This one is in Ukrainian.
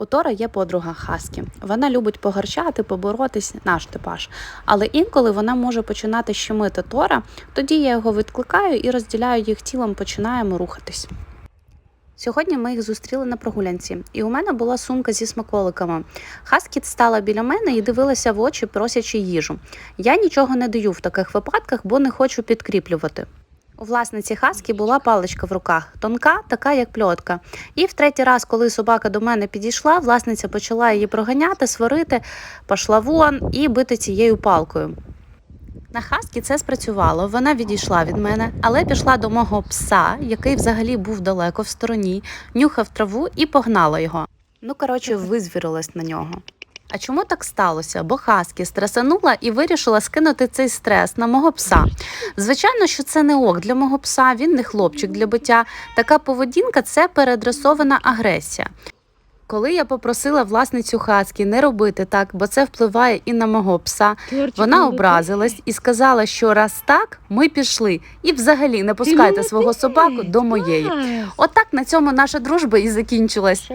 У Тора є подруга Хаскі. Вона любить погарчати, поборотись, наш типаж. Але інколи вона може починати щемити Тора, тоді я його відкликаю і розділяю їх тілом, починаємо рухатись. Сьогодні ми їх зустріли на прогулянці, і у мене була сумка зі смаколиками. Хаскіт стала біля мене і дивилася в очі, просячи їжу. Я нічого не даю в таких випадках, бо не хочу підкріплювати. У власниці Хаскі була паличка в руках, тонка, така як пльотка. І в третій раз, коли собака до мене підійшла, власниця почала її проганяти, сварити, пошла вон і бити цією палкою. На Хаскі це спрацювало. Вона відійшла від мене, але пішла до мого пса, який взагалі був далеко в стороні, нюхав траву і погнала його. Ну, коротше, визвірилась на нього. А чому так сталося? Бо Хаскі стресанула і вирішила скинути цей стрес на мого пса. Звичайно, що це не ок для мого пса, він не хлопчик для биття. Така поведінка це передресована агресія. Коли я попросила власницю Хаскі не робити так, бо це впливає і на мого пса, вона образилась і сказала, що раз так, ми пішли, і взагалі не пускайте свого собаку до моєї. Отак на цьому наша дружба і закінчилась.